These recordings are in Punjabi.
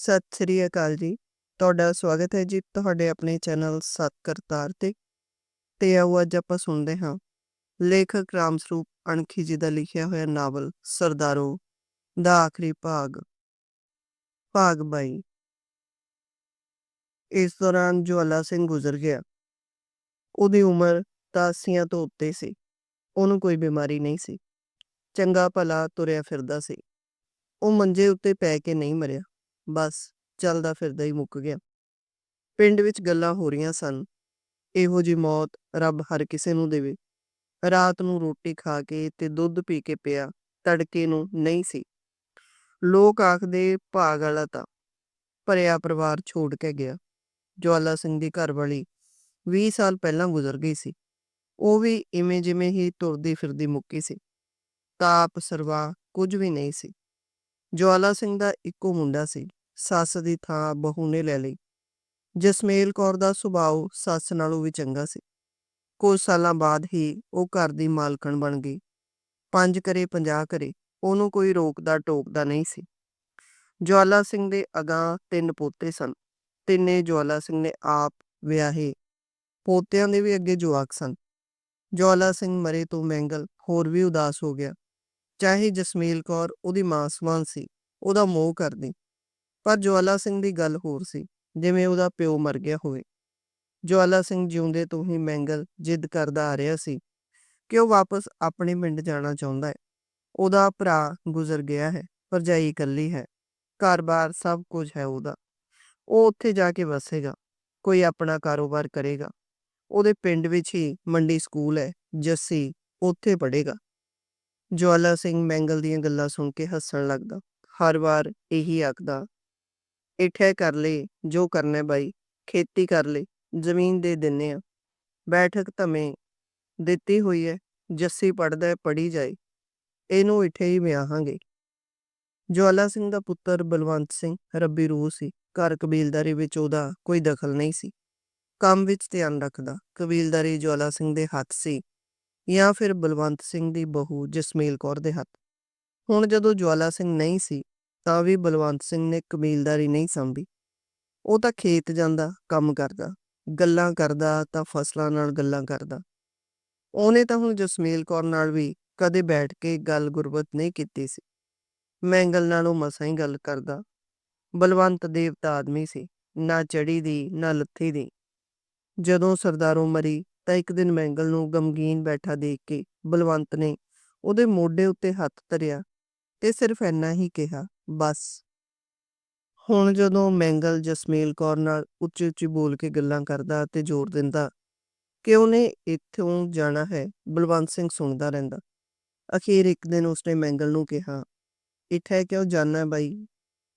ਸਤਿ ਸ੍ਰੀ ਅਕਾਲ ਜੀ। ਤੁਹਾਡਾ ਸਵਾਗਤ ਹੈ ਜੀ ਤੁਹਾਡੇ ਆਪਣੇ ਚੈਨਲ ਸਤ ਕਰਤਾਰ ਤੇ। ਤੇ ਆਓ ਅੱਜ ਆਪਾਂ ਸੁਣਦੇ ਹਾਂ। ਲੇਖਕ ਰਾਮ ਸਰੂਪ ਅਣਖੀ ਜੀ ਦਾ ਲਿਖਿਆ ਹੋਇਆ ਨਾਵਲ ਸਰਦਾਰੋ ਦਾ ਆਖਰੀ ਭਾਗ। ਭਾਗ ਬਾਈ। ਇਸ ਦੌਰਾਨ ਜਵਾਲਾ ਸਿੰਘ ਗੁਜ਼ਰ ਗਿਆ। ਉਹਦੀ ਉਮਰ ਤਾਂ ਅੱਸੀਆਂ ਤੋਂ ਉੱਤੇ ਸੀ। ਉਹਨੂੰ ਕੋਈ ਬਿਮਾਰੀ ਨਹੀਂ ਸੀ। ਚੰਗਾ ਭਲਾ ਤੁਰਿਆ ਫਿਰਦਾ ਸੀ। ਉਹ ਮੰਜੇ ਉੱਤੇ ਪੈ ਕੇ ਨਹੀਂ ਮਰਿਆ। ਬਸ ਚੱਲਦਾ ਫਿਰਦਾ ਹੀ ਮੁੱਕ ਗਿਆ। ਪਿੰਡ ਵਿੱਚ ਗੱਲਾਂ ਹੋ ਰਹੀਆਂ ਸਨ। ਇਹੋ ਜੀ ਮੌਤ ਰੱਬ ਹਰ ਕਿਸੇ ਨੂੰ ਦੇਵੇ। ਰਾਤ ਨੂੰ ਰੋਟੀ ਖਾ ਕੇ ਤੇ ਦੁੱਧ ਪੀ ਕੇ ਪਿਆ, ਤੜਕੇ ਨੂੰ ਨਹੀਂ ਸੀ। ਲੋਕ ਆਖਦੇ ਭਾਗ ਵਾਲਾ ਤਾਂ, ਭਰਿਆ ਪਰਿਵਾਰ ਛੋੜ ਕੇ ਗਿਆ। ਜਵਾਲਾ ਸਿੰਘ ਦੀ ਘਰਵਾਲੀ 20 ਸਾਲ ਪਹਿਲਾਂ ਗੁਜ਼ਰ ਗਈ ਸੀ। ਉਹ ਵੀ ਇਵੇਂ ਜਿਵੇਂ ਹੀ ਤੁਰਦੀ ਫਿਰਦੀ ਮੁੱਕੀ ਸੀ। ਤਾਪ ਸਰਵਾ ਕੁਝ ਵੀ ਨਹੀਂ ਸੀ। ਜਵਾਲਾ ਸਿੰਘ ਦਾ ਇੱਕੋ ਮੁੰਡਾ ਸੀ, ਸੱਸ ਦੀ ਥਾਂ ਬਹੂ ਨੇ ਲੈ ਲਈ। ਜਸਮੇਲ ਕੌਰ ਦਾ ਸੁਭਾਅ ਸੱਸ ਨਾਲੋਂ ਵੀ ਚੰਗਾ ਸੀ। ਕੁਝ ਸਾਲਾਂ ਬਾਅਦ ਹੀ ਉਹ ਘਰ ਦੀ ਮਾਲਕਣ ਬਣ ਗਈ। ਪੰਜ ਕਰੇ 50 ਕਰੇ ਉਹਨੂੰ ਕੋਈ ਰੋਕਦਾ ਟੋਕਦਾ ਨਹੀਂ ਸੀ। ਜਵਾਲਾ ਸਿੰਘ ਦੇ ਅਗਾਂ ਤਿੰਨ ਪੋਤੇ ਸਨ। ਤਿੰਨੇ ਜਵਾਲਾ ਸਿੰਘ ਨੇ ਆਪ ਵਿਆਹੇ। ਪੋਤਿਆਂ ਦੇ ਵੀ ਅੱਗੇ ਜਵਾਕ ਸਨ। ਜਵਾਲਾ ਸਿੰਘ ਮਰੇ ਤੋਂ ਮੈਂਗਲ ਹੋਰ ਵੀ ਉਦਾਸ ਹੋ ਗਿਆ। ਚਾਹੇ ਜਸਮੀਲ ਕੌਰ ਉਹਦੀ ਮਾਂ ਸਮਾਨ ਸੀ, ਉਹਦਾ ਮੋਹ ਕਰਦੀ। ਪਰ ਜਵਾਲਾ ਸਿੰਘ ਦੀ ਗੱਲ ਹੋਰ ਸੀ, ਜਿਵੇਂ ਉਹਦਾ ਪਿਓ ਮਰ ਗਿਆ ਹੋਵੇ। ਜਵਾਲਾ ਸਿੰਘ ਜਿਉਂਦੇ ਤੋਂ ਹੀ ਮੈਂਗਲ ਜਿੱਦ ਕਰਦਾ ਆ ਰਿਹਾ ਸੀ ਕਿ ਉਹ ਵਾਪਸ ਆਪਣੇ ਪਿੰਡ ਜਾਣਾ ਚਾਹੁੰਦਾ ਹੈ। ਉਹਦਾ ਭਰਾ ਗੁਜ਼ਰ ਗਿਆ ਹੈ, ਭਰਜਾਈ ਇਕੱਲੀ ਹੈ, ਘਰ-ਬਾਰ ਸਭ ਕੁਝ ਹੈ ਉਹਦਾ। ਉਹ ਉੱਥੇ ਜਾ ਕੇ ਵਸੇਗਾ, ਕੋਈ ਆਪਣਾ ਕਾਰੋਬਾਰ ਕਰੇਗਾ। ਉਹਦੇ ਪਿੰਡ ਵਿੱਚ ਹੀ ਮੰਡੀ ਸਕੂਲ ਹੈ, ਜੱਸੀ ਉੱਥੇ ਪੜ੍ਹੇਗਾ। ਜਵਾਲਾ ਸਿੰਘ ਮੈਂਗਲ ਦੀਆਂ ਗੱਲਾਂ ਸੁਣ ਕੇ ਹੱਸਣ ਲੱਗਦਾ ਹਰ ਵਾਰ ਇਹੀ ਆਖਦਾ ਇਠੇ ਕਰ ਲੈ, ਜੋ ਕਰਨਾ ਬਾਈ, ਖੇਤੀ ਕਰ ਲੈ, ਜ਼ਮੀਨ ਦੇ ਦਿੰਨੇ ਆ। ਬੈਠਕ ਧਮੇ ਦਿੱਤੀ ਹੋਈ ਹੈ, ਜੱਸੀ ਪੜਦਾ ਪੜੀ ਜਾਏ। ਇਹਨੂੰ ਇਠੇ ਹੀ ਵਿਆਹਾਂਗੇ। ਜਵਾਲਾ ਸਿੰਘ ਦਾ ਪੁੱਤਰ ਬਲਵੰਤ ਸਿੰਘ ਰੱਬੀ ਰੂਹ ਸੀ। ਘਰ ਕਬੀਲਦਾਰੀ ਵਿੱਚ ਉਹਦਾ ਕੋਈ ਦਖਲ ਨਹੀਂ ਸੀ। ਕੰਮ ਵਿੱਚ ਧਿਆਨ ਰੱਖਦਾ। ਕਬੀਲਦਾਰੀ ਜਵਾਲਾ ਸਿੰਘ ਦੇ ਹੱਥ ਸੀ। ਜਾਂ ਫਿਰ ਬਲਵੰਤ ਸਿੰਘ ਦੀ ਬਹੂ ਜਸਮੀਲ ਕੌਰ ਦੇ ਹੱਥ। ਹੁਣ ਜਦੋਂ ਜਵਾਲਾ ਸਿੰਘ ਨਹੀਂ ਸੀ, ਤਾਂ ਵੀ ਬਲਵੰਤ ਸਿੰਘ ਨੇ ਕਬੀਲਦਾਰੀ ਨਹੀਂ ਸੰਭੀ। ਉਹ ਤਾਂ ਖੇਤ ਜਾਂਦਾ, ਕੰਮ ਕਰਦਾ, ਗੱਲਾਂ ਕਰਦਾ ਤਾਂ ਫਸਲਾਂ ਨਾਲ ਗੱਲਾਂ ਕਰਦਾ। ਉਹਨੇ ਤਾਂ ਹੁਣ ਜਸਮੀਲ ਕੌਰ ਨਾਲ ਵੀ ਕਦੇ ਬੈਠ ਕੇ ਗੱਲ ਗੁਰਬਤ ਨਹੀਂ ਕੀਤੀ ਸੀ। ਮੈਂਗਲ ਨਾਲੋਂ ਮਸਾਂ ਹੀ ਗੱਲ ਕਰਦਾ। ਬਲਵੰਤ ਦੇਵਤਾ ਆਦਮੀ ਸੀ, ਨਾ ਚੜੀ ਦੀ, ਨਾ ਲੱਥੀ ਦੀ। ਜਦੋਂ ਸਰਦਾਰੋਂ ਮਰੀ ਤਾਂ ਇੱਕ ਦਿਨ ਮੈਂਗਲ ਨੂੰ ਗਮਗੀਨ ਬੈਠਾ ਦੇਖ ਕੇ ਬਲਵੰਤ ਨੇ ਉਹਦੇ ਮੋਢੇ ਉੱਤੇ ਹੱਥ ਧਰਿਆ ਤੇ ਸਿਰਫ ਇੰਨਾ ਹੀ ਕਿਹਾ, ਬਸ। ਹੁਣ ਜਦੋਂ ਮੈਂਗਲ ਜਸਮੀਲ ਕੌਰ ਨਾਲ ਉੱਚੀ ਉੱਚੀ ਬੋਲ ਕੇ ਗੱਲਾਂ ਕਰਦਾ ਤੇ ਜ਼ੋਰ ਦਿੰਦਾ ਕਿ ਉਹਨੇ ਇੱਥੋਂ ਜਾਣਾ ਹੈ? ਬਲਵੰਤ ਸਿੰਘ ਸੁਣਦਾ ਰਹਿੰਦਾ। ਅਖੀਰ ਇੱਕ ਦਿਨ ਉਸਨੇ ਮੈਂਗਲ ਨੂੰ ਕਿਹਾ, ਇੱਥੇ ਕਿਉਂ ਜਾਣਾ ਬਾਈ?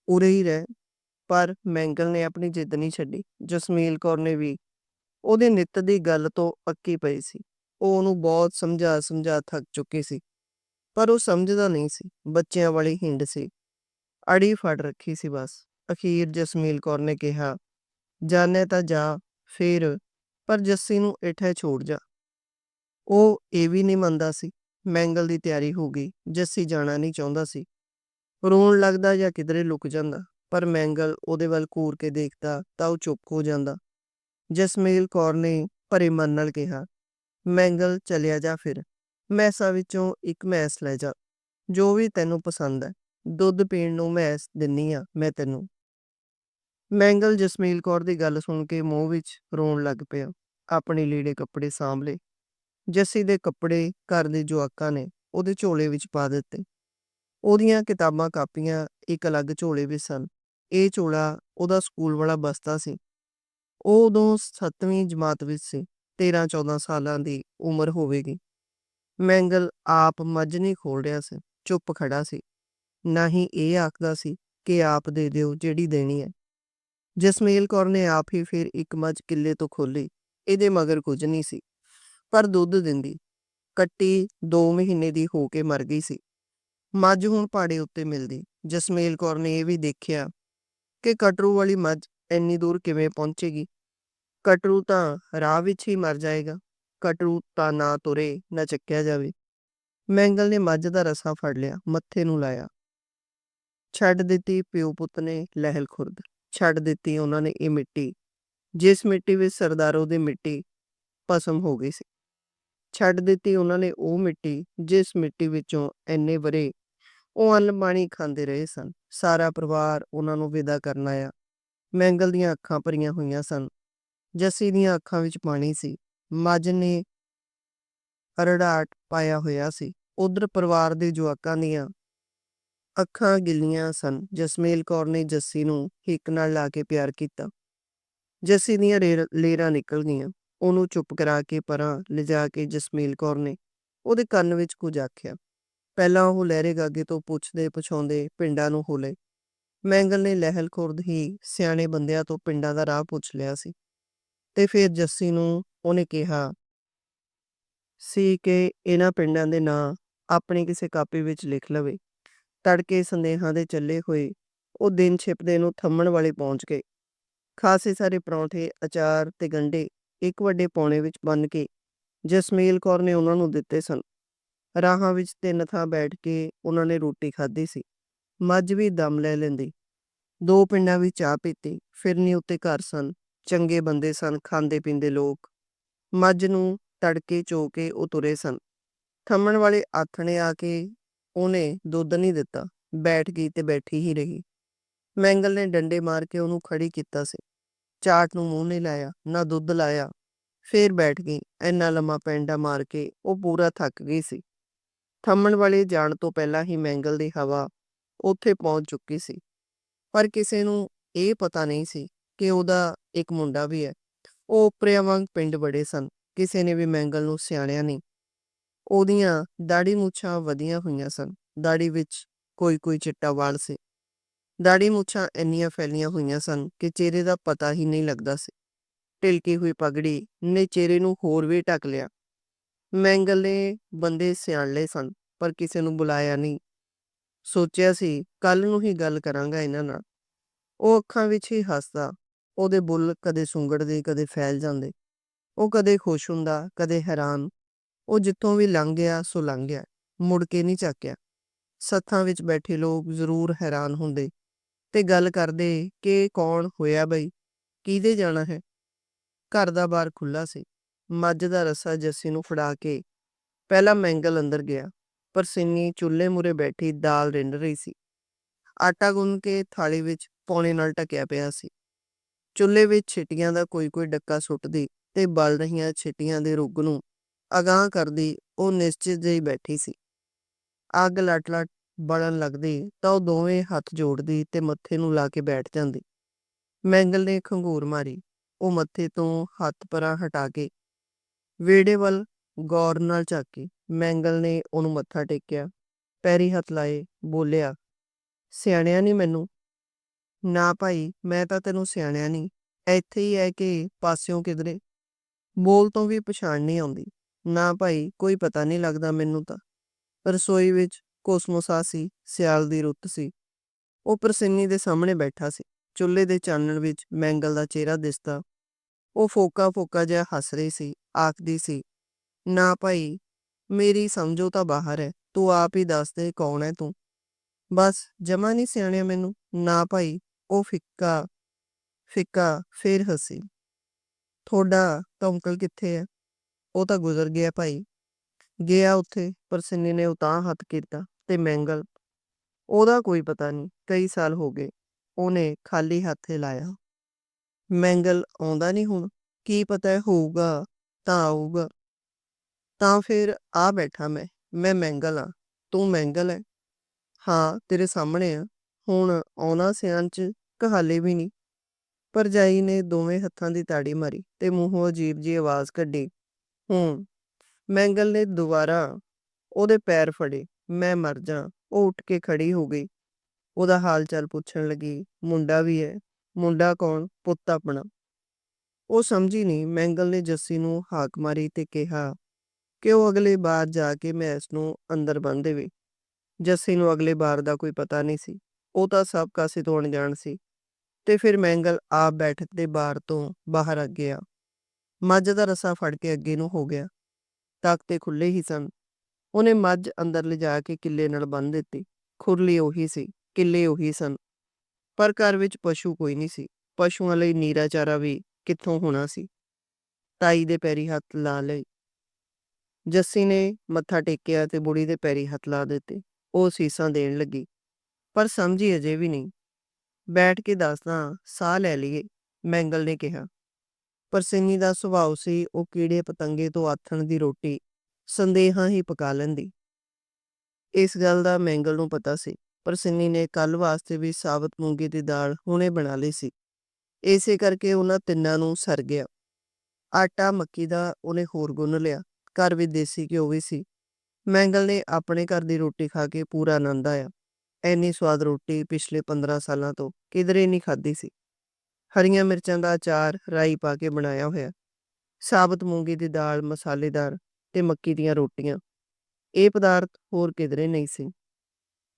ਉਰੇ ਹੀ ਰਹਿ। ਪਰ ਮੈਂਗਲ ਨੇ ਆਪਣੀ ਜਿੱਦ ਨਹੀਂ ਛੱਡੀ। ਜਸਮੀਲ ਕੌਰ ਨੇ ਵੀ ਉਹਦੇ ਨਿੱਤ ਦੀ ਗੱਲ ਤੋਂ ਪੱਕੀ ਪਈ ਸੀ। ਉਹ ਉਹਨੂੰ ਬਹੁਤ ਸਮਝਾ ਸਮਝਾ ਥੱਕ ਚੁੱਕੀ ਸੀ। ਪਰ ਉਹ ਸਮਝਦਾ ਨਹੀਂ ਸੀ। ਬੱਚਿਆਂ ਵਾਲੀ ਹਿੰਡ ਸੀ। ਅੜੀ ਫੜ ਰੱਖੀ ਸੀ ਬਸ। ਅਖੀਰ ਜਸਮੀਲ ਕੌਰ ਨੇ ਕਿਹਾ ਜਾਣੇ ਤਾਂ ਜਾ, ਫੇਰ, ਪਰ ਜੱਸੀ ਨੂੰ ਇੱਥੇ ਛੋੜ ਜਾ। ਉਹ ਇਹ ਵੀ ਨਹੀਂ ਮੰਨਦਾ ਸੀ, ਮੈਂਗਲ ਦੀ ਤਿਆਰੀ ਹੋ ਗਈ। ਜੱਸੀ ਜਾਣਾ ਨਹੀਂ ਚਾਹੁੰਦਾ ਸੀ। ਰੋਣ ਲੱਗਦਾ ਜਾਂ ਕਿਧਰੇ ਲੁਕ ਜਾਂਦਾ, ਪਰ ਮੈਂਗਲ ਉਹਦੇ ਵੱਲ ਘੂਰ ਕੇ ਦੇਖਦਾ ਤਾਂ ਉਹ ਚੁੱਪ ਹੋ ਜਾਂਦਾ। ਜਸਮੀਲ ਕੌਰ ਨੇ ਭਰੇ ਮਨ ਨਾਲ ਕਿਹਾ ਮੈਂਗਲ ਚਲਿਆ ਜਾ ਫਿਰ। ਮੈਸਾਂ ਵਿੱਚੋਂ ਇੱਕ ਮੈਸ ਲੈ ਜਾ। ਜੋ ਵੀ ਤੈਨੂੰ ਪਸੰਦ ਹੈ। ਦੁੱਧ ਪੀਣ ਨੂੰ ਮੈਸ ਦਿੰਨੀ ਆ ਮੈਂ ਤੈਨੂੰ ਮੈਂਗਲ ਜਸਮੀਲ ਕੌਰ ਦੀ ਗੱਲ ਸੁਣ ਕੇ ਮੂੰਹ ਵਿੱਚ ਰੋਣ ਲੱਗ ਪਿਆ। ਆਪਣੇ ਲੀੜੇ ਕੱਪੜੇ ਸਾਂਭ ਲਏ। ਜੱਸੀ ਦੇ ਕੱਪੜੇ ਘਰ ਦੇ ਜਵਾਕਾਂ ਨੇ ਉਹਦੇ ਝੋਲੇ ਵਿੱਚ ਪਾ ਦਿੱਤੇ। ਉਹਦੀਆਂ ਕਿਤਾਬਾਂ ਕਾਪੀਆਂ ਇੱਕ ਅਲੱਗ ਝੋਲੇ ਵਿੱਚ ਸਨ। ਇਹ ਝੋਲਾ ਉਹਦਾ ਸਕੂਲ ਵਾਲਾ ਬਸਤਾ ਸੀ। ਉਹ ਉਦੋਂ 7ਵੀਂ ਜਮਾਤ ਵਿੱਚ ਸੀ 13 14 ਸਾਲਾਂ ਦੀ ਉਮਰ ਹੋਵੇਗੀ। ਮੈਂਗਲ ਆਪ ਮੱਝ ਨਹੀਂ ਖੋਲ ਰਿਹਾ ਸੀ, ਚੁੱਪ ਖੜਾ ਸੀ। ਨਾ ਹੀ ਇਹ ਆਖਦਾ ਸੀ ਕਿ ਆਪ ਦੇ ਦਿਓ ਜਿਹੜੀ ਦੇਣੀ ਹੈ। ਜਸਮੇਲ ਕੌਰ ਨੇ ਆਪ ਹੀ ਫਿਰ ਇੱਕ ਮੱਝ ਕਿੱਲੇ ਤੋਂ ਖੋਲੀ ਇਹਦੇ ਮਗਰ ਕੁਝ ਨਹੀਂ ਸੀ। ਪਰ ਦੁੱਧ ਦਿੰਦੀ, ਕੱਟੀ 2 ਮਹੀਨੇ ਦੀ ਹੋ ਕੇ ਮਰ ਗਈ ਸੀ। ਮੱਝ ਹੁਣ ਪਾੜੇ ਉੱਤੇ ਮਿਲਦੀ। ਜਸਮੇਲ ਕੌਰ ਨੇ ਇਹ ਵੀ ਦੇਖਿਆ ਕਿ ਕਟਰੂ ਵਾਲੀ ਮੱਝ ਇੰਨੀ ਦੂਰ ਕਿਵੇਂ ਪਹੁੰਚੇਗੀ? ਕਟਰੂ ਤਾਂ ਰਾਹ ਵਿੱਚ ਹੀ ਮਰ ਜਾਏਗਾ। ਕਟਰੂ ਤਾਂ ਨਾ ਤੁਰੇ, ਨਾ ਚੱਕਿਆ ਜਾਵੇ। ਮੈਂਗਲ ਨੇ ਮੱਝ ਦਾ ਰਸਾ ਫੜ ਲਿਆ, ਮੱਥੇ ਨੂੰ ਲਾਇਆ। ਛੱਡ ਦਿੱਤੀ ਪਿਓ ਪੁੱਤ ਨੇ ਲਹਿਲ ਖੁਰਦ। ਛੱਡ ਦਿੱਤੀ ਉਹਨਾਂ ਨੇ ਇਹ ਮਿੱਟੀ। ਜਿਸ ਮਿੱਟੀ ਵਿੱਚ ਸਰਦਾਰੋ ਦੀ ਮਿੱਟੀ ਭਸਮ ਹੋ ਗਈ ਸੀ। ਛੱਡ ਦਿੱਤੀ ਉਹਨਾਂ ਨੇ ਉਹ ਮਿੱਟੀ, ਜਿਸ ਮਿੱਟੀ ਵਿੱਚੋਂ ਐਨੇ ਬਰੇ ਉਹ ਅੰਨ ਪਾਣੀ ਖਾਂਦੇ ਰਹੇ ਸਨ। ਸਾਰਾ ਪਰਿਵਾਰ ਉਹਨਾਂ ਨੂੰ ਵਿਦਾ ਕਰਨ ਆਇਆ। ਮੈਂਗਲ ਦੀਆਂ ਅੱਖਾਂ ਭਰੀਆਂ ਹੋਈਆਂ ਸਨ। ਜੱਸੀ ਦੀਆਂ ਅੱਖਾਂ ਵਿੱਚ ਪਾਣੀ ਸੀ। ਮੱਝ ਨੇ ਅਰੜਾਟ ਪਾਇਆ ਹੋਇਆ ਸੀ। ਉਧਰ ਪਰਿਵਾਰ ਦੇ ਜਵਾਕਾਂ ਦੀਆਂ ਅੱਖਾਂ ਗਿੱਲੀਆਂ ਸਨ। ਜਸਮੇਲ ਕੌਰ ਨੇ ਜੱਸੀ ਨੂੰ ਹਿੱਕ ਨਾਲ ਲਾ ਕੇ ਪਿਆਰ ਕੀਤਾ। ਜੱਸੀ ਦੀਆਂ ਰੇਰ- ਲੇਰਾਂ ਨਿਕਲ ਗਈਆਂ। ਉਹਨੂੰ ਚੁੱਪ ਕਰਾ ਕੇ ਪਰਾਂ ਲਿਜਾ ਕੇ ਜਸਮੇਲ ਕੌਰ ਨੇ ਉਹਦੇ ਕੰਨ ਵਿੱਚ ਕੁਝ ਆਖਿਆ। ਪਹਿਲਾਂ ਉਹ ਲਹਿਰੇ ਗਾਗੇ ਤੋਂ ਪੁੱਛਦੇ ਪੁਛਾਉਂਦੇ ਪਿੰਡਾਂ ਨੂੰ ਹੋਲੇ ਮੈਂਗਲ ਨੇ ਲਹਿਲ ਖੁਰਦ ਹੀ ਸਿਆਣੇ ਬੰਦਿਆਂ ਤੋਂ ਪਿੰਡਾਂ ਦਾ ਰਾਹ ਪੁੱਛ ਲਿਆ ਸੀ। ਤੇ ਫਿਰ ਜੱਸੀ ਨੂੰ ਉਹਨੇ ਕਿਹਾ, ਸੀ ਕਿ ਇਹਨਾਂ ਪਿੰਡਾਂ ਦੇ ਨਾਂ ਆਪਣੀ ਕਿਸੇ ਕਾਪੀ ਵਿੱਚ ਲਿਖ ਲਵੇ। ਤੜਕੇ ਸੰਦੇਹਾਂ ਦੇ ਚੱਲੇ ਹੋਏ ਉਹ ਦਿਨ ਛਿਪਦੇ ਨੂੰ ਥੰਮਣ ਵਾਲੇ ਪਹੁੰਚ ਗਏ। ਖਾਸੇ ਸਾਰੇ ਪਰੌਂਠੇ, ਅਚਾਰ ਤੇ ਗੰਡੇ ਇੱਕ ਵੱਡੇ ਪੌਣੇ ਵਿੱਚ ਬੰਨ ਕੇ ਜਸਮੀਲ ਕੌਰ ਨੇ ਉਹਨਾਂ ਨੂੰ ਦਿੱਤੇ ਸਨ। ਰਾਹਾਂ ਵਿੱਚ ਤਿੰਨ ਥਾਂ ਬੈਠ ਕੇ ਉਹਨਾਂ ਨੇ ਰੋਟੀ ਖਾਧੀ ਸੀ। ਮੱਝ ਵੀ ਦਮ ਲੈ ਲੈਂਦੀ। ਦੋ ਪਿੰਡਾਂ ਵਿੱਚ ਚਾਹ ਪੀਤੀ, ਫਿਰਨੀ ਉੱਤੇ ਘਰ ਸਨ। ਚੰਗੇ ਬੰਦੇ ਸਨ, ਖਾਂਦੇ ਪੀਂਦੇ ਲੋਕ। ਮੱਝ ਨੂੰ ਤੜਕੇ ਚੋ ਕੇ ਉਹ ਤੁਰੇ ਸਨ। ਥੰਮਣ ਵਾਲੇ ਆਥਣੇ ਆ ਕੇ ਉਹਨੇ ਦੁੱਧ ਨਹੀਂ ਦਿੱਤਾ। ਬੈਠ ਗਈ ਤੇ ਬੈਠੀ ਹੀ ਰਹੀ। ਮੈਂਗਲ ਨੇ ਡੰਡੇ ਮਾਰ ਕੇ ਉਹਨੂੰ ਖੜੀ ਕੀਤਾ ਸੀ। ਚਾਟ ਨੂੰ ਮੂੰਹ ਨਹੀਂ ਲਾਇਆ, ਨਾ ਦੁੱਧ ਲਾਇਆ। ਫੇਰ ਬੈਠ ਗਈ। ਐਨਾ ਲੰਮਾ ਪੈਂਡਾ ਮਾਰ ਕੇ ਉਹ ਪੂਰਾ ਥੱਕ ਗਈ ਸੀ। ਥੰਮਣ ਵਾਲੇ ਜਾਣ ਤੋਂ ਪਹਿਲਾਂ ਹੀ ਮੈਂਗਲ ਦੀ ਹਵਾ ਉੱਥੇ ਪਹੁੰਚ ਚੁੱਕੀ ਸੀ। ਪਰ ਕਿਸੇ ਨੂੰ ਇਹ ਪਤਾ ਨਹੀਂ ਸੀ ਕਿ ਉਹਦਾ ਇੱਕ ਮੁੰਡਾ ਵੀ ਹੈ। ਉਹ ਉਪਰਿਆਂ ਵਾਂਗ ਪਿੰਡ ਬੜੇ ਸਨ। ਕਿਸੇ ਨੇ ਵੀ ਮੈਂਗਲ ਨੂੰ ਸਿਆਣਿਆ ਨਹੀਂ। ਉਹਦੀਆਂ ਦਾੜੀ ਮੁੱਛਾਂ ਵਧੀਆਂ ਹੋਈਆਂ ਸਨ। ਦਾੜੀ ਵਿੱਚ ਕੋਈ ਕੋਈ ਚਿੱਟਾ ਵਾਲ ਸੀ। ਦਾੜੀ ਮੁੱਛਾਂ ਇੰਨੀਆਂ ਫੈਲੀਆਂ ਹੋਈਆਂ ਸਨ ਕਿ ਚਿਹਰੇ ਦਾ ਪਤਾ ਹੀ ਨਹੀਂ ਲੱਗਦਾ ਸੀ। ਢਿਲਕੀ ਹੋਈ ਪਗੜੀ ਨੇ ਚਿਹਰੇ ਨੂੰ ਹੋਰ ਵੀ ਢੱਕ ਲਿਆ। ਮੈਂਗਲ ਨੇ ਬੰਦੇ ਸਿਆਣ ਲਏ ਸਨ, ਪਰ ਕਿਸੇ ਨੂੰ ਬੁਲਾਇਆ ਨਹੀਂ। ਸੋਚਿਆ ਸੀ ਕੱਲ ਨੂੰ ਹੀ ਗੱਲ ਕਰਾਂਗਾ ਇਹਨਾਂ ਨਾਲ। ਉਹ ਅੱਖਾਂ ਵਿੱਚ ਹੀ ਹੱਸਦਾ ਉਹਦੇ ਬੁੱਲ ਕਦੇ ਸੁੰਗੜਦੇ, ਕਦੇ ਫੈਲ ਜਾਂਦੇ। ਉਹ ਕਦੇ ਖੁਸ਼ ਹੁੰਦਾ, ਕਦੇ ਹੈਰਾਨ। ਉਹ ਜਿੱਥੋਂ ਵੀ ਲੰਘ ਗਿਆ, ਸੋ ਲੰਘ ਗਿਆ, ਮੁੜ ਕੇ ਨਹੀਂ ਝਾਕਿਆ ਸੱਥਾਂ ਵਿੱਚ ਬੈਠੇ ਲੋਕ ਜ਼ਰੂਰ ਹੈਰਾਨ ਹੁੰਦੇ ਤੇ ਗੱਲ ਕਰਦੇ ਕਿ ਕੌਣ ਹੋਇਆ ਬਈ? ਕਿਹਦੇ ਜਾਣਾ ਹੈ? ਘਰ ਦਾ ਬਾਰ ਖੁੱਲਾ ਸੀ। ਮੱਝ ਦਾ ਰੱਸਾ ਜੱਸੀ ਨੂੰ ਫੜਾ ਕੇ ਪਹਿਲਾ ਮੈਂਗਲ ਅੰਦਰ ਗਿਆ ਪਰਸੀਨੀ ਚੁੱਲ੍ਹੇ ਮੂਰੇ ਬੈਠੀ ਦਾਲ ਰਿੰਨ ਰਹੀ ਸੀ। ਆਟਾ ਗੁੰਨ ਕੇ ਥਾਲੀ ਵਿੱਚ ਪੌਣੇ ਨਾਲ ਢਕਿਆ ਪਿਆ ਸੀ। ਚੁੱਲ੍ਹੇ ਵਿੱਚ ਛਿਟੀਆਂ ਦਾ ਕੋਈ ਕੋਈ ਡੱਕਾ ਸੁੱਟਦੀ ਤੇ ਬਲ ਰਹੀਆਂ ਛਿਟੀਆਂ ਦੇ ਰੁੱਗ ਨੂੰ ਅਗਾਹ ਕਰਦੀ, ਉਹ ਨਿਸ਼ਚਿਤ ਜਿਹੀ ਬੈਠੀ ਸੀ। ਅੱਗ ਲਟ-ਲਟ ਬਲਣ ਲੱਗਦੀ ਤਾਂ ਉਹ ਦੋਵੇਂ ਹੱਥ ਜੋੜਦੀ ਤੇ ਮੱਥੇ ਨੂੰ ਲਾ ਕੇ ਬੈਠ ਜਾਂਦੀ। ਮੈਂਗਲ ਨੇ ਖੰਗੂਰ ਮਾਰੀ, ਉਹ ਮੱਥੇ ਤੋਂ ਹੱਥ ਪਰਾਂ ਹਟਾ ਕੇ ਵੇੜੇ ਵੱਲ ਗੌਰ ਨਾਲ ਝਾਕੀ। ਮੈਂਗਲ ਨੇ ਉਹਨੂੰ ਮੱਥਾ ਟੇਕਿਆ, ਪੈਰੀ ਹੱਥ ਲਾਏ, ਬੋਲਿਆ, ਸਿਆਣਿਆਂ ਨੇ ਮੈਨੂੰ ਨਾ ਭਾਈ, ਮੈਂ ਤਾਂ ਤੈਨੂੰ ਸਿਆਣਿਆ ਨਹੀਂ ਇੱਥੇ ਹੀ ਹੈ ਕਿ ਪਾਸਿਓਂ ਕਿਧਰੇ। ਬੋਲ ਤੋਂ ਵੀ ਪਛਾਣ ਨਹੀਂ ਆਉਂਦੀ। ਨਾ ਭਾਈ, ਕੋਈ ਪਤਾ ਨਹੀਂ ਲੱਗਦਾ ਮੈਨੂੰ ਤਾਂ। ਰਸੋਈ ਵਿੱਚ ਕੋਸਮੋਸਾ ਸੀ, ਸਿਆਲ ਦੀ ਰੁੱਤ ਸੀ। ਉਹ ਪ੍ਰਸਿੰਨੀ ਦੇ ਸਾਹਮਣੇ ਬੈਠਾ ਸੀ। ਚੁੱਲ੍ਹੇ ਦੇ ਚਾਨਣ ਵਿੱਚ ਮੈਂਗਲ ਦਾ ਚਿਹਰਾ ਦਿਸਦਾ। ਉਹ ਫੋਕਾ ਫੋਕਾ ਜਿਹਾ ਹੱਸ ਰਹੀ ਸੀ, ਆਖਦੀ ਸੀ, ਨਾ ਭਾਈ, ਮੇਰੀ ਸਮਝੋ ਤਾਂ ਬਾਹਰ ਹੈ ਤੂੰ ਆਪ ਹੀ ਦੱਸ ਦੇ ਕੌਣ ਹੈ ਤੂੰ? ਬਸ, ਜਮਾ ਨਹੀਂ ਸਿਆਣਿਆ ਮੈਨੂੰ। ਨਾ ਭਾਈ ਉਹ ਫਿੱਕਾ ਫਿੱਕਾ ਫੇਰ ਹਸੀ। ਤੁਹਾਡਾ ਤਾਂ ਅੰਕਲ ਕਿੱਥੇ ਹੈ ਉਹ ਤਾਂ ਗੁਜ਼ਰ ਗਿਆ ਭਾਈ। ਗਿਆ ਉੱਥੇ ਪਰਸਿੰਨੀ ਨੇ ਉਤਾਂ ਹੱਥ ਕੀਤਾ ਤੇ ਮੈਂਗਲ। ਉਹਦਾ ਕੋਈ ਪਤਾ ਨਹੀਂ, ਕਈ ਸਾਲ ਹੋ ਗਏ। ਉਹਨੇ ਖਾਲੀ ਹੱਥ ਲਾਇਆ। ਮੈਂਗਲ ਆਉਂਦਾ ਨਹੀਂ ਹੁਣ। ਕੀ ਪਤਾ ਹੋਊਗਾ, ਤਾਂ ਆਊਗਾ। ਤਾਂ ਫਿਰ ਆ ਬੈਠਾ ਮੈਂ। ਮੈਂ ਮੈਂਗਲ ਆ। ਤੂੰ ਮੈਂਗਲ ਹੈ ਹਾਂ, ਤੇਰੇ ਸਾਹਮਣੇ ਆ। ਹੁਣ ਆਉਣਾ ਸਿਆਣ ਚ ਕਹਾਲੇ ਵੀ ਨਹੀਂ ਭਰਜਾਈ ਨੇ ਦੋਵੇਂ ਹੱਥਾਂ ਦੀ ਤਾੜੀ ਮਾਰੀ ਤੇ ਮੂੰਹੋਂ ਅਜੀਬ ਜੀ ਆਵਾਜ਼ ਕੱਢੀ। ਹੂੰ ਮੈਂਗਲ ਨੇ ਦੁਬਾਰਾ ਉਹਦੇ ਪੈਰ ਫੜੇ। ਮੈਂ ਮਰ ਜਾ, ਉਹ ਉੱਠ ਕੇ ਖੜੀ ਹੋ ਗਈ। ਉਹਦਾ ਹਾਲ ਚਾਲ ਪੁੱਛਣ ਲੱਗੀ, ਮੁੰਡਾ ਵੀ ਹੈ, ਮੁੰਡਾ ਕੌਣ, ਪੁੱਤ ਆਪਣਾ? ਉਹ ਸਮਝੀ ਨਹੀਂ ਮੈਂਗਲ ਨੇ ਜੱਸੀ ਨੂੰ ਹਾਕ ਮਾਰੀ ਤੇ ਕਿਹਾ, ਕਿ ਉਹ ਅਗਲੇ ਬਾਰ ਜਾ ਕੇ ਮੈਸ ਨੂੰ ਅੰਦਰ ਬੰਨ ਦੇਵੇ। ਜੱਸੀ ਨੂੰ ਅਗਲੇ ਬਾਰ ਦਾ ਕੋਈ ਪਤਾ ਨਹੀਂ ਸੀ। ਉਹ ਤਾਂ ਸਭ ਕਾਸੇ ਤੋਂ ਅਣਜਾਣ ਸੀ। ਤੇ ਫਿਰ ਮੈਂਗਲ ਆਪ ਬੈਠਕ ਦੇ ਬਾਹਰ ਤੋਂ ਬਾਹਰ ਆ ਗਿਆ। ਮੱਝ ਦਾ ਰਸਾ ਫੜ ਕੇ ਅੱਗੇ ਨੂੰ ਹੋ ਗਿਆ। ਤਾਕਤੇ ਖੁੱਲੇ ਹੀ ਸਨ। ਉਹਨੇ ਮੱਝ ਅੰਦਰ ਲਿਜਾ ਕੇ ਕਿੱਲੇ ਨਾਲ ਬੰਨ ਦਿੱਤੀ। ਖੁਰਲੀ ਉਹੀ ਸੀ, ਕਿੱਲੇ ਉਹੀ ਸਨ। ਪਰ ਘਰ ਵਿੱਚ ਪਸ਼ੂ ਕੋਈ ਨਹੀਂ ਸੀ। ਪਸ਼ੂਆਂ ਲਈ ਨੀਰਾ ਚਾਰਾ ਵੀ ਕਿੱਥੋਂ ਹੋਣਾ ਸੀ? ਤਾਈ ਦੇ ਪੈਰੀ ਹੱਥ ਲਾ ਲਈ ਜੱਸੀ ਨੇ ਮੱਥਾ ਟੇਕਿਆ ਤੇ ਬੁੜੀ ਦੇ ਪੈਰੀ ਹੱਥ ਲਾ ਦਿੱਤੇ। ਉਹ ਸੀਸਾਂ ਦੇਣ ਲੱਗੀ। ਪਰ ਸਮਝੀ ਅਜੇ ਵੀ ਨਹੀਂ। ਬੈਠ ਕੇ ਦੱਸਦਾ, ਸਾਹ ਲੈ ਲਈਏ, ਮੈਂਗਲ ਨੇ ਕਿਹਾ। ਪਰ ਸਿੰਨੀ ਦਾ ਸੁਭਾਅ ਸੀ ਉਹ ਕੀੜੇ ਪਤੰਗੇ ਤੋਂ ਆਥਣ ਦੀ ਰੋਟੀ, ਸੰਦੇਹਾਂ ਹੀ ਪਕਾ ਲੈਂਦੀ। ਇਸ ਗੱਲ ਦਾ ਮੈਂਗਲ ਨੂੰ ਪਤਾ ਸੀ। ਪਰ ਸਿੰਨੀ ਨੇ ਕੱਲ ਵਾਸਤੇ ਵੀ ਸਾਬਤ ਮੂੰਗੀ ਦੀ ਦਾਲ ਹੁਣੇ ਬਣਾ ਲਈ ਸੀ। ਇਸੇ ਕਰਕੇ ਉਹਨਾਂ ਤਿੰਨਾਂ ਨੂੰ ਸਰ ਗਿਆ। ਆਟਾ ਮੱਕੀ ਦਾ ਉਹਨੇ ਹੋਰ ਗੁੰਨ ਲਿਆ। ਘਰ ਵਿੱਚ ਦੇਸੀ ਘਿਓ ਵੀ ਸੀ। ਮੈਂਗਲ ਨੇ ਆਪਣੇ ਘਰ ਦੀ ਰੋਟੀ ਖਾ ਕੇ ਪੂਰਾ ਆਨੰਦ ਆਇਆ। ਐਨੀ ਸਵਾਦ ਰੋਟੀ ਪਿਛਲੇ 15 ਸਾਲਾਂ ਤੋਂ ਕਿਧਰੇ ਨਹੀਂ ਖਾਧੀ ਸੀ। ਹਰੀਆਂ ਮਿਰਚਾਂ ਦਾ ਅਚਾਰ ਰਾਈ ਪਾ ਕੇ ਬਣਾਇਆ ਹੋਇਆ। ਸਾਬਤ ਮੂੰਗੀ ਦੀ ਦਾਲ, ਮਸਾਲੇਦਾਰ ਤੇ ਮੱਕੀ ਦੀਆਂ ਰੋਟੀਆਂ। ਇਹ ਪਦਾਰਥ ਹੋਰ ਕਿਧਰੇ ਨਹੀਂ ਸੀ।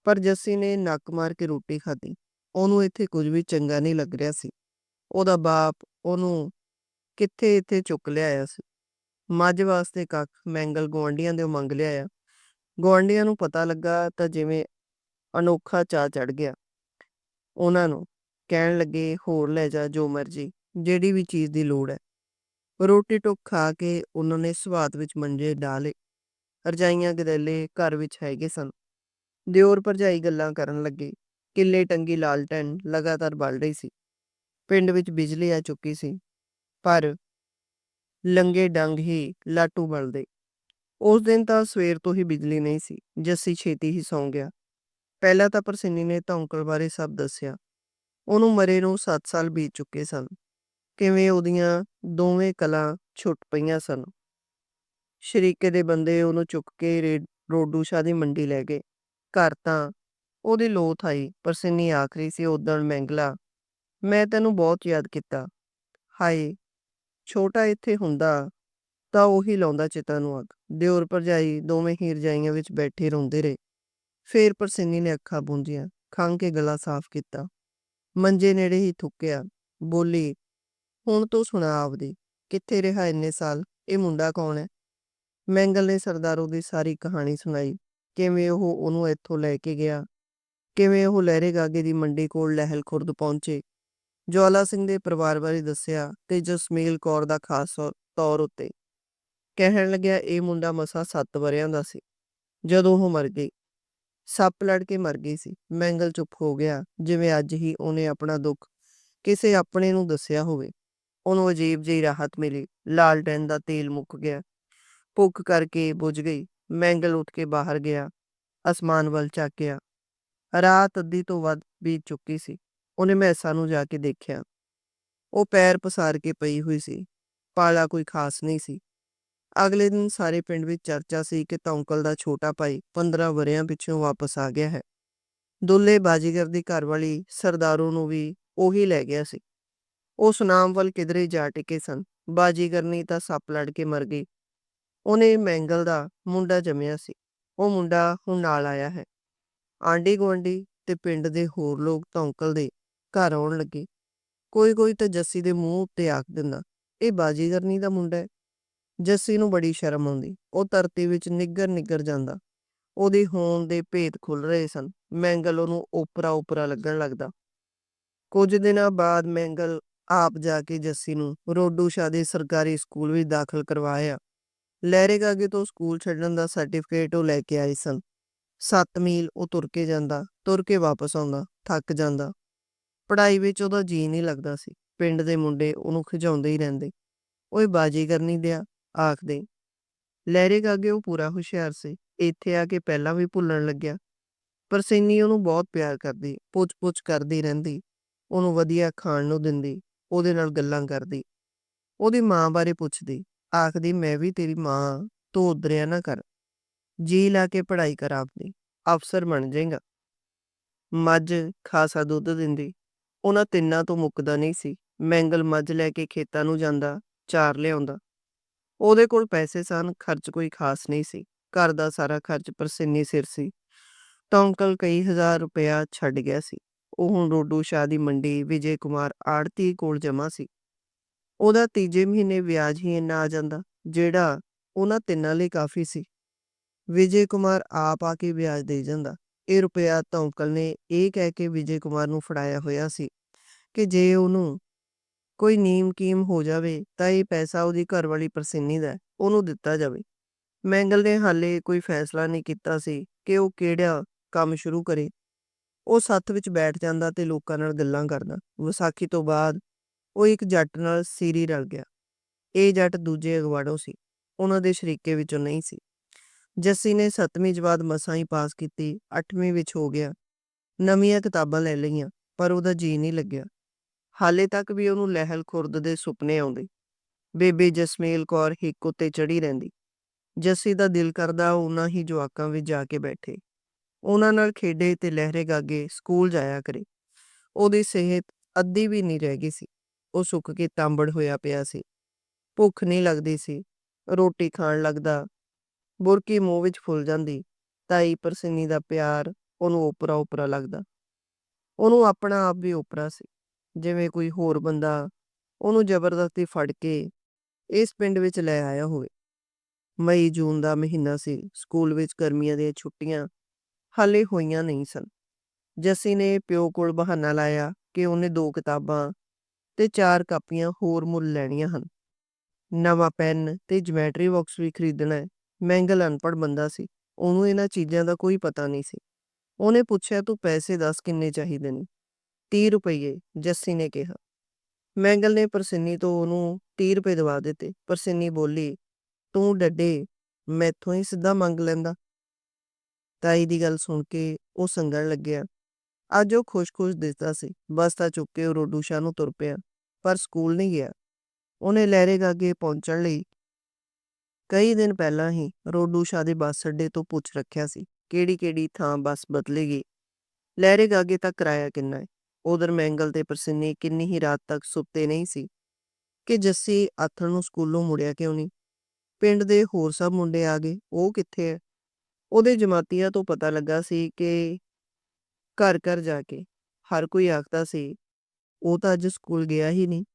ਪਰ ਜੱਸੀ ਨੇ ਨੱਕ ਮਾਰ ਕੇ ਰੋਟੀ ਖਾਧੀ। ਉਹਨੂੰ ਇੱਥੇ ਕੁਝ ਵੀ ਚੰਗਾ ਨਹੀਂ ਲੱਗ ਰਿਹਾ ਸੀ। ਉਹਦਾ ਬਾਪ ਉਹਨੂੰ ਕਿੱਥੇ ਇੱਥੇ ਚੁੱਕ ਲਿਆਇਆ ਸੀ। ਮੱਝ ਵਾਸਤੇ ਕੱਖ ਮੈਂਗਲ ਗੁਆਂਢੀਆਂ ਦੇ ਮੰਗ ਲਿਆਇਆ ਗੁਆਂਢੀਆਂ ਨੂੰ ਪਤਾ ਲੱਗਾ ਤਾਂ ਜਿਵੇਂ ਅਨੋਖਾ ਚਾ ਚੜ ਗਿਆ। ਉਹਨਾਂ ਨੂੰ ਕਹਿਣ ਲੱਗੇ, ਹੋਰ ਲੈ ਜਾ ਜੋ ਮਰਜ਼ੀ, ਜਿਹੜੀ ਵੀ ਚੀਜ਼ ਦੀ ਲੋੜ ਹੈ। ਰੋਟੀ ਟੁੱਕ ਖਾ ਕੇ ਉਹਨਾਂ ਨੇ ਸਵਾਦ ਵਿੱਚ ਮੰਜੇ ਡਾਲੇ ਰਜਾਈਆਂ ਗਦੈਲੇ ਘਰ ਵਿੱਚ ਹੈਗੇ ਸਨ। ਦਿਓਰ ਭਰਜਾਈ ਗੱਲਾਂ ਕਰਨ ਲੱਗੇ। ਕਿੱਲੇ ਟੰਗੀ ਲਾਲਟੈਨ ਲਗਾਤਾਰ ਬਲ ਰਹੀ ਸੀ। ਪਿੰਡ ਵਿੱਚ ਬਿਜਲੀ ਆ ਚੁੱਕੀ ਸੀ, ਪਰ ਲੰਗੇ ਡੰਗ ਹੀ ਲਾਟੂ ਬਲਦੇ। ਉਸ ਦਿਨ ਤਾਂ ਸਵੇਰ ਤੋਂ ਹੀ ਬਿਜਲੀ ਨਹੀਂ ਸੀ, ਜੱਸੀ ਛੇਤੀ ਹੀ ਸੌਂ ਗਿਆ। ਪਹਿਲਾਂ ਤਾਂ ਪਰਸਿੰਨੀ ਨੇ ਧੌਂਕਲ ਬਾਰੇ ਸਭ ਦੱਸਿਆ। ਉਹਨੂੰ ਮਰੇ ਨੂੰ 7 ਸਾਲ ਬੀਤ ਚੁੱਕੇ ਸਨ। ਕਿਵੇਂ ਉਹਦੀਆਂ ਦੋਵੇਂ ਕਲਾਂ ਛੁੱਟ ਪਈਆਂ ਸਨ। ਸ਼ਰੀਕੇ ਦੇ ਬੰਦੇ ਉਹਨੂੰ ਚੁੱਕ ਕੇ ਰੇ- ਰੋਡੂ ਸ਼ਾਹ ਦੀ ਮੰਡੀ ਲੈ ਗਏ। ਘਰ ਤਾਂ ਉਹਦੀ ਲੋਥ ਆਈ। ਪਰਸਿੰਨੀ ਆਖਰੀ ਸੀ ਉਦਣ ਮੈਂਗਲਾ, ਮੈਂ ਤੈਨੂੰ ਬਹੁਤ ਯਾਦ ਕੀਤਾ। ਹਾਏ, ਛੋਟਾ ਇੱਥੇ ਹੁੰਦਾ ਤਾਂ ਉਹੀ ਲਾਉਂਦਾ ਚਿਤਾ ਨੂੰ ਅੱਗ। ਦਿਓਰ ਭਰਜਾਈ ਦੋਵੇਂ ਹੀ ਰਜਾਈਆਂ ਵਿੱਚ ਬੈਠੇ ਰੋਂਦੇ ਰਹੇ। ਫੇਰ ਪਰਸਿੰਨੀ ਨੇ ਅੱਖਾਂ ਪੂੰਝੀਆਂ ਖੰਘ ਕੇ ਗਲਾ ਸਾਫ਼ ਕੀਤਾ। ਮੰਜੇ ਨੇੜੇ ਹੀ ਥੁੱਕਿਆ, ਬੋਲੀ, ਹੁਣ ਤੂੰ ਸੁਣਾ ਆਪਦੀ, ਕਿੱਥੇ ਰਿਹਾ ਇੰਨੇ ਸਾਲ? ਇਹ ਮੁੰਡਾ ਕੌਣ ਹੈ? ਮੈਂਗਲ ਨੇ ਸਰਦਾਰੋ ਦੀ ਸਾਰੀ ਕਹਾਣੀ ਸੁਣਾਈ। ਕਿਵੇਂ ਉਹ ਉਹਨੂੰ ਇੱਥੋਂ ਲੈ ਕੇ ਗਿਆ? ਕਿਵੇਂ ਉਹ ਲਹਿਰੇਗਾਗੇ ਦੀ ਮੰਡੀ ਕੋਲ ਲਹਿਲ ਖੁਰਦ ਪਹੁੰਚੇ? ਜਵਾਲਾ ਸਿੰਘ ਦੇ ਪਰਿਵਾਰ ਬਾਰੇ ਦੱਸਿਆ ਤੇ ਜਸਮੀਲ ਕੌਰ ਦਾ ਖਾਸ ਤੌਰ- ਤੌਰ ਉੱਤੇ। ਕਹਿਣ ਲੱਗਿਆ, ਇਹ ਮੁੰਡਾ ਮਸਾ 7 ਵਰਿਆਂ ਦਾ ਸੀ। ਜਦੋਂ ਉਹ ਮਰ ਗਈ ਸੱਪ ਲੜ ਕੇ ਮਰ ਗਈ ਸੀ। ਮੈਂਗਲ ਚੁੱਪ ਹੋ ਗਿਆ, ਜਿਵੇਂ ਅੱਜ ਹੀ ਉਹਨੇ ਆਪਣਾ ਦੁੱਖ ਕਿਸੇ ਆਪਣੇ ਨੂੰ ਦੱਸਿਆ ਹੋਵੇ। ਉਹਨੂੰ ਅਜੀਬ ਜਿਹੀ ਰਾਹਤ ਮਿਲੀ। ਲਾਲਟੈਨ ਦਾ ਤੇਲ ਮੁੱਕ ਗਿਆ। ਭੁੱਖ ਕਰਕੇ ਬੁਝ ਗਈ। ਮੈਂਗਲ ਉੱਠ ਕੇ ਬਾਹਰ ਗਿਆ। ਅਸਮਾਨ ਵੱਲ ਝਾਕਿਆ। ਰਾਤ ਅੱਧੀ ਤੋਂ ਵੱਧ ਬੀਤ ਚੁੱਕੀ ਸੀ। ਉਹਨੇ ਮੈਸਾਂ ਨੂੰ ਜਾ ਕੇ ਦੇਖਿਆ। ਉਹ ਪੈਰ ਪਸਾਰ ਕੇ ਪਈ ਹੋਈ ਸੀ। ਪਾਲਾ ਕੋਈ ਖਾਸ ਨਹੀਂ ਸੀ। ਅਗਲੇ ਦਿਨ ਸਾਰੇ ਪਿੰਡ ਵਿੱਚ ਚਰਚਾ ਸੀ ਕਿ ਤੌਂਕਲ ਦਾ ਛੋਟਾ ਭਾਈ 15 ਵਰਿਆਂ ਪਿੱਛੋਂ ਵਾਪਸ ਆ ਗਿਆ ਹੈ। ਦੁੱਲੇ ਬਾਜੀਗਰ ਦੀ ਘਰਵਾਲੀ ਸਰਦਾਰੂ ਨੂੰ ਵੀ ਉਹੀ ਲੈ ਗਿਆ ਸੀ। ਉਹ ਸੁਨਾਮ ਵੱਲ ਕਿਧਰੇ ਜਾ ਟਿਕੇ ਸਨ। ਬਾਜੀਗਰਨੀ ਤਾਂ ਸੱਪ ਲੜ ਕੇ ਮਰ ਗਈ। ਉਹਨੇ ਮੈਂਗਲ ਦਾ ਮੁੰਡਾ ਜੰਮਿਆ ਸੀ। ਉਹ ਮੁੰਡਾ ਹੁਣ ਨਾਲ ਆਇਆ ਹੈ। ਆਂਢੀ ਗੁਆਂਢੀ ਤੇ ਪਿੰਡ ਦੇ ਹੋਰ ਲੋਕ ਤੌਂਕਲ ਦੇ ਘਰ ਆਉਣ ਲੱਗੇ। ਕੋਈ ਕੋਈ ਤਾਂ ਜੱਸੀ ਦੇ ਮੂੰਹ ਉੱਤੇ ਆਖ ਦਿੰਦਾ, ਇਹ ਬਾਜੀਗਰਨੀ ਦਾ ਮੁੰਡਾ ਹੈ? ਜੱਸੀ ਨੂੰ ਬੜੀ ਸ਼ਰਮ ਆਉਂਦੀ, ਉਹ ਧਰਤੀ ਵਿੱਚ ਨਿੱਗਰ ਨਿੱਗਰ ਜਾਂਦਾ। ਉਹਦੀ ਹੋਣ ਦੇ ਭੇਤ ਖੁੱਲ ਰਹੇ ਸਨ। ਮੈਂਗਲ ਉਹਨੂੰ ਓਪਰਾ ਓਪਰਾ ਲੱਗਣ ਲੱਗਦਾ। ਕੁਝ ਦਿਨਾਂ ਬਾਅਦ ਮੈਂਗਲ ਆਪ ਜਾ ਕੇ ਜੱਸੀ ਨੂੰ ਰੋਡੂ ਸ਼ਾਹ ਦੇ ਸਰਕਾਰੀ ਸਕੂਲ ਵਿੱਚ ਦਾਖਲ ਕਰਵਾਇਆ। ਲਹਿਰੇ ਗਾਗੇ ਤੋਂ ਸਕੂਲ ਛੱਡਣ ਦਾ ਸਰਟੀਫਿਕੇਟ ਉਹ ਲੈ ਕੇ ਆਏ ਸਨ। 7 ਮੀਲ ਉਹ ਤੁਰ ਕੇ ਜਾਂਦਾ, ਤੁਰ ਕੇ ਵਾਪਸ ਆਉਂਦਾ, ਥੱਕ ਜਾਂਦਾ। ਪੜ੍ਹਾਈ ਵਿੱਚ ਉਹਦਾ ਜੀ ਨਹੀਂ ਲੱਗਦਾ ਸੀ। ਪਿੰਡ ਦੇ ਮੁੰਡੇ ਉਹਨੂੰ ਖਿਜਾਉਂਦੇ ਹੀ ਰਹਿੰਦੇ। ਓਏ ਬਾਜੀ ਕਰਨੀ ਦਿਆ। ਆਖਦੇ ਲਹਿਰੇ ਗਾਗੇ ਉਹ ਪੂਰਾ ਹੁਸ਼ਿਆਰ ਸੀ, ਇੱਥੇ ਆ ਕੇ ਪਹਿਲਾਂ ਵੀ ਭੁੱਲਣ ਲੱਗਿਆ। ਪਰ ਸੈਨੀ ਉਹਨੂੰ ਬਹੁਤ ਪਿਆਰ ਕਰਦੀ, ਪੁੱਛ-ਪੁੱਛ ਕਰਦੀ ਰਹਿੰਦੀ, ਉਹਨੂੰ ਵਧੀਆ ਖਾਣ ਨੂੰ ਦਿੰਦੀ, ਉਹਦੇ ਨਾਲ ਗੱਲਾਂ ਕਰਦੀ। ਉਹਦੀ ਮਾਂ ਬਾਰੇ ਪੁੱਛਦੀ, ਆਖਦੀ, ਮੈਂ ਵੀ ਤੇਰੀ ਮਾਂ ਤੂੰ ਉਦਰਿਆ ਨਾ ਕਰ। ਜੀ ਲਾ ਕੇ ਪੜ੍ਹਾਈ ਕਰ ਆਪਦੀ, ਅਫਸਰ ਬਣ ਜਾਏਗਾ। ਮੱਝ ਖਾਸਾ ਦੁੱਧ ਦਿੰਦੀ, ਉਹਨਾਂ ਤਿੰਨਾਂ ਤੋਂ ਮੁੱਕਦਾ ਨਹੀਂ ਸੀ। ਮੈਂਗਲ ਮੱਝ ਲੈ ਕੇ ਖੇਤਾਂ ਨੂੰ ਜਾਂਦਾ, ਚਾਰ ਲਿਆਉਂਦਾ। ਉਹਦੇ ਕੋਲ ਪੈਸੇ ਸਨ, ਖਰਚ ਕੋਈ ਖਾਸ ਨਹੀਂ ਸੀ, ਘਰ ਦਾ ਸਾਰਾ ਖਰਚ ਪਰਸਿੰਨੀ ਸਿਰ ਸੀ। ਤਾਂ ਅੰਕਲ ਕਈ ਹਜ਼ਾਰ ਰੁਪਇਆ ਛੱਡ ਗਿਆ ਸੀ। ਉਹ ਹੁਣ ਰੋਡੂ ਸ਼ਾਹ ਦੀ ਮੰਡੀ ਵਿਜੇ ਕੁਮਾਰ ਆੜਤੀ ਕੋਲ ਜਮਾ ਸੀ। ਉਹਦਾ ਤੀਜੇ ਮਹੀਨੇ ਵਿਆਜ ਹੀ ਇੰਨਾ ਆ ਜਾਂਦਾ, ਜਿਹੜਾ ਉਹਨਾਂ ਤਿੰਨਾਂ ਲਈ ਕਾਫੀ ਸੀ। ਵਿਜੇ ਕੁਮਾਰ ਆਪ ਆ ਕੇ ਵਿਆਜ ਦੇ ਜਾਂਦਾ। ਇਹ ਰੁਪਇਆ ਤਾਂ ਅੰਕਲ ਨੇ ਇਹ ਕਹਿ ਕੇ ਵਿਜੇ ਕੁਮਾਰ ਨੂੰ ਫੜਾਇਆ ਹੋਇਆ ਸੀ ਕਿ ਜੇ ਉਹਨੂੰ ਕੋਈ ਨੀਮ-ਕੀਮ ਹੋ ਜਾਵੇ ਤਾਂ ਇਹ ਪੈਸਾ ਉਹਦੀ ਘਰ ਵਾਲੀ ਪ੍ਰਸਿੰਨੀ ਦਾ ਉਹਨੂੰ ਦਿੱਤਾ ਜਾਵੇ। ਮੈਂਗਲ ਨੇ ਹਾਲੇ ਕੋਈ ਫੈਸਲਾ ਨਹੀਂ ਕੀਤਾ ਸੀ ਕਿ ਉਹ ਕਿਹੜਾ ਕੰਮ ਸ਼ੁਰੂ ਕਰੇ। ਉਹ ਸੱਥ ਵਿੱਚ ਬੈਠ ਜਾਂਦਾ ਤੇ ਲੋਕਾਂ ਨਾਲ ਗੱਲਾਂ ਕਰਦਾ। ਵਿਸਾਖੀ ਤੋਂ ਬਾਅਦ ਉਹ ਇੱਕ ਜੱਟ ਨਾਲ ਸੀਰੀ ਰਲ ਗਿਆ। ਇਹ ਜੱਟ ਦੂਜੇ ਅਗਵਾੜੋਂ ਸੀ, ਉਹਨਾਂ ਦੇ ਸ਼ਰੀਕੇ ਵਿੱਚੋਂ ਨਹੀਂ ਸੀ। ਜੱਸੀ ਨੇ 7ਵੀਂ ਜਮਾਤ ਮਸਾਂ ਹੀ ਪਾਸ ਕੀਤੀ, 8ਵੀਂ ਵਿੱਚ ਹੋ ਗਿਆ। ਨਵੀਆਂ ਕਿਤਾਬਾਂ ਲੈ ਲਈਆਂ, ਪਰ ਉਹਦਾ ਜੀ ਨਹੀਂ ਲੱਗਿਆ। ਹਾਲੇ ਤੱਕ ਵੀ ਉਹਨੂੰ ਲਹਿਲ ਖੁਰਦ ਦੇ ਸੁਪਨੇ ਆਉਂਦੇ। ਬੇਬੇ ਜਸਮੇਲ ਕੌਰ ਹਿੱਕ ਉੱਤੇ ਚੜ੍ਹੀ ਰਹਿੰਦੀ। ਜੱਸੀ ਦਾ ਦਿਲ ਕਰਦਾ ਉਹਨਾਂ ਹੀ ਜਵਾਕਾਂ ਵਿੱਚ ਜਾ ਕੇ ਬੈਠੇ। ਉਹਨਾਂ ਨਾਲ ਖੇਡੇ ਤੇ ਲਹਿਰੇ ਗਾਗੇ ਸਕੂਲ ਜਾਇਆ ਕਰੇ। ਉਹਦੀ ਸਿਹਤ ਅੱਧੀ ਵੀ ਨਹੀਂ ਰਹਿ ਗਈ ਸੀ। ਉਹ ਸੁੱਕ ਕੇ ਤਾਂਬੜ ਹੋਇਆ ਪਿਆ ਸੀ। ਭੁੱਖ ਨਹੀਂ ਲੱਗਦੀ ਸੀ। ਰੋਟੀ ਖਾਣ ਲੱਗਦਾ, ਬੁਰਕੀ ਮੂੰਹ ਵਿੱਚ ਫੁੱਲ ਜਾਂਦੀ। ਤਾਈ ਪ੍ਰਸਿੰਨੀ ਦਾ ਪਿਆਰ ਉਹਨੂੰ ਓਪਰਾ-ਓਪਰਾ ਲੱਗਦਾ। ਉਹਨੂੰ ਆਪਣਾ ਆਪ ਵੀ ਓਪਰਾ ਸੀ। ਜਿਵੇਂ ਕੋਈ ਹੋਰ ਬੰਦਾ ਉਹਨੂੰ ਜ਼ਬਰਦਸਤੀ ਫੜ ਕੇ ਇਸ ਪਿੰਡ ਵਿੱਚ ਲੈ ਆਇਆ ਹੋਵੇ। ਮਈ-ਜੂਨ ਦਾ ਮਹੀਨਾ ਸੀ। ਸਕੂਲ ਵਿੱਚ ਗਰਮੀਆਂ ਦੀਆਂ ਛੁੱਟੀਆਂ ਹਾਲੇ ਹੋਈਆਂ ਨਹੀਂ ਸਨ। ਜੱਸੀ ਨੇ ਪਿਓ ਕੋਲ ਬਹਾਨਾ ਲਾਇਆ ਕਿ ਉਹਨੇ ਦੋ ਕਿਤਾਬਾਂ ਤੇ ਚਾਰ ਕਾਪੀਆਂ ਹੋਰ ਮੁੱਲ ਲੈਣੀਆਂ ਹਨ। ਨਵਾਂ ਪੈਨ ਤੇ ਜਿਓਮੈਟਰੀ ਬਾਕਸ ਵੀ ਖਰੀਦਣਾ ਹੈ। ਮੈਂਗਲ ਅਨਪੜ੍ਹ ਬੰਦਾ ਸੀ। ਉਹਨੂੰ ਇਹਨਾਂ ਚੀਜ਼ਾਂ ਦਾ ਕੋਈ ਪਤਾ ਨਹੀਂ ਸੀ। ਉਹਨੇ ਪੁੱਛਿਆ, ਤੂੰ ਪੈਸੇ ਦੱਸ ਕਿੰਨੇ ਚਾਹੀਦੇ ਨੇ। 30 ਰੁਪਈਏ, ਜੱਸੀ ਨੇ ਕਿਹਾ। ਮੈਂਗਲ ਨੇ ਪਰਸਿੰਨੀ ਤੋਂ ਉਹਨੂੰ 30 ਰੁਪਏ ਦਵਾ ਦਿੱਤੇ। ਪ੍ਰਸਿੰਨੀ ਬੋਲੀ, ਤੂੰ ਡੱਡੇ, ਮੈਥੋਂ ਹੀ ਸਿੱਧਾ ਮੰਗ ਲੈਂਦਾ। ਤਾਈ ਦੀ ਗੱਲ ਸੁਣ ਕੇ ਉਹ ਸੰਗਣ ਲੱਗਿਆ। ਅੱਜ ਉਹ ਖੁਸ਼-ਖੁਸ਼ ਦਿਸਦਾ ਸੀ। ਬਸਤਾ ਚੁੱਕ ਕੇ ਉਹ ਰੋਡੂ ਸ਼ਾਹ ਨੂੰ ਤੁਰ ਪਿਆ, ਪਰ ਸਕੂਲ ਨਹੀਂ ਗਿਆ। ਉਹਨੇ ਲਹਿਰੇ ਗਾਗੇ ਪਹੁੰਚਣ ਲਈ ਕਈ ਦਿਨ ਪਹਿਲਾਂ ਹੀ ਰੋਡੂਸ਼ਾਹ ਦੇ ਬੱਸ ਅੱਡੇ ਤੋਂ ਪੁੱਛ ਰੱਖਿਆ ਸੀ, ਕਿਹੜੀ-ਕਿਹੜੀ ਥਾਂ ਬੱਸ ਬਦਲੇਗੀ। ਲਹਿਰੇ ਗਾਗੇ ਤੱਕ ਕਿਰਾਇਆ ਕਿੰਨਾ ਹੈ। ਉਧਰ ਮੈਂਗਲ ਤੇ ਪ੍ਰਸਿੰਨੀ ਕਿੰਨੀ ਹੀ ਰਾਤ ਤੱਕ ਸੁੱਤੇ ਨਹੀਂ ਸੀ ਕਿ ਜੱਸੀ ਆਥਣ ਨੂੰ ਸਕੂਲੋਂ ਮੁੜਿਆ ਕਿਉਂ ਨਹੀਂ। ਪਿੰਡ ਦੇ ਹੋਰ ਸਭ ਮੁੰਡੇ ਆ ਗਏ, ਉਹ ਕਿੱਥੇ ਹੈ। ਉਹਦੇ ਜਮਾਤੀਆਂ ਤੋਂ ਪਤਾ ਲੱਗਾ ਸੀ ਕਿ ਘਰ-ਘਰ ਜਾ ਕੇ ਹਰ ਕੋਈ ਆਖਦਾ ਸੀ, ਉਹ ਤਾਂ ਅੱਜ ਸਕੂਲ ਗਿਆ ਹੀ ਨਹੀਂ।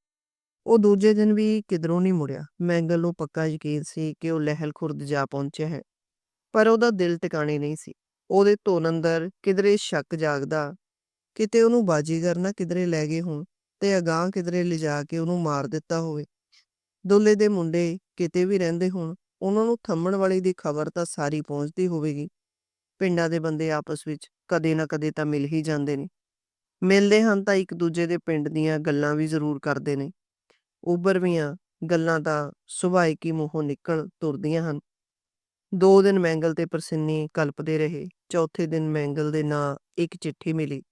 ਉਹ ਦੂਜੇ ਦਿਨ ਵੀ ਕਿਧਰੋਂ ਨਹੀਂ ਮੁੜਿਆ। ਮੈਂਗਲ ਨੂੰ ਪੱਕਾ ਯਕੀਨ ਸੀ ਕਿ ਉਹ ਲਹਿਲ ਖੁਰਦ ਜਾ ਪਹੁੰਚਿਆ ਹੈ, ਪਰ ਉਹਦਾ ਦਿਲ ਟਿਕਾਣੇ ਨਹੀਂ ਸੀ। ਉਹਦੇ ਧੁਨ ਅੰਦਰ ਕਿਧਰੇ ਸ਼ੱਕ ਜਾਗਦਾ, ਕਿਤੇ ਉਹਨੂੰ ਬਾਜੀਗਰ ਨਾ ਕਿਧਰੇ ਲੈ ਗਏ ਹੋਣ ਤੇ ਅਗਾਂਹ ਕਿਧਰੇ ਲਿਜਾ ਕੇ ਉਹਨੂੰ ਮਾਰ ਦਿੱਤਾ ਹੋਵੇ। ਦੁੱਲੇ ਦੇ ਮੁੰਡੇ ਕਿਤੇ ਵੀ ਰਹਿੰਦੇ ਹੋਣ, ਉਹਨਾਂ ਨੂੰ ਥੰਮਣ ਵਾਲੀ ਦੀ ਖਬਰ ਤਾਂ ਸਾਰੀ ਪਹੁੰਚਦੀ ਹੋਵੇਗੀ। ਪਿੰਡਾਂ ਦੇ ਬੰਦੇ ਆਪਸ ਵਿੱਚ ਕਦੇ ਨਾ ਕਦੇ ਤਾਂ ਮਿਲ ਹੀ ਜਾਂਦੇ ਨੇ। ਮਿਲਦੇ ਹਨ ਤਾਂ ਇੱਕ ਦੂਜੇ ਦੇ ਪਿੰਡ ਦੀਆਂ ਗੱਲਾਂ ਵੀ ਜ਼ਰੂਰ ਕਰਦੇ ਨੇ। ਉਭਰਵੀਆਂ ਗੱਲਾਂ ਤਾਂ ਸੁਭਾਇਕੀ ਮੂੰਹੋਂ ਨਿਕਲ ਤੁਰਦੀਆਂ ਹਨ। ਦੋ ਦਿਨ ਮੈਂਗਲ ਤੇ ਪ੍ਰਸਿੰਨੀ ਕਲਪਦੇ ਰਹੇ। ਚੌਥੇ ਦਿਨ ਮੈਂਗਲ ਦੇ ਨਾਂ ਇੱਕ ਚਿੱਠੀ ਮਿਲੀ।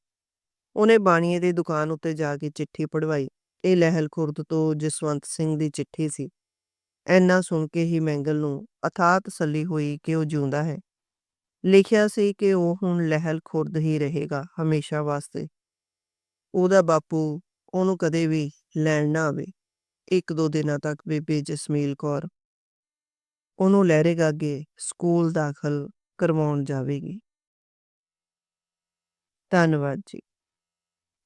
ਉਹਨੇ ਬਾਣੀਏ ਦੀ ਦੁਕਾਨ ਉੱਤੇ ਜਾ ਕੇ ਚਿੱਠੀ ਪੜ੍ਹਵਾਈ। ਇਹ ਲਹਿਲ ਖੁਰਦ ਤੋਂ ਜਸਵੰਤ ਸਿੰਘ ਦੀ ਚਿੱਠੀ ਸੀ। ਐਨਾ ਸੁਣ ਕੇ ਹੀ ਮੈਂਗਲ ਨੂੰ ਅਥਾਹ ਤਸੱਲੀ ਹੋਈ ਕਿ ਉਹ ਜਿਉਂਦਾ ਹੈ। ਲਿਖਿਆ ਸੀ ਕਿ ਉਹ ਹੁਣ ਲਹਿਲ ਖੁਰਦ ਹੀ ਰਹੇਗਾ ਹਮੇਸ਼ਾ ਵਾਸਤੇ। ਉਹਦਾ ਬਾਪੂ ਉਹਨੂੰ ਕਦੇ ਵੀ ਲੈਣ ਨਾ ਆਵੇ। ਇੱਕ ਦੋ ਦਿਨਾਂ ਤੱਕ ਬੇਬੇ ਜਸਮੀਲ ਕੌਰ ਉਹਨੂੰ ਲਹਿਰੇ ਗਾਗੇ ਸਕੂਲ ਦਾਖਲ ਕਰਵਾਉਣ ਜਾਵੇਗੀ। ਧੰਨਵਾਦ ਜੀ।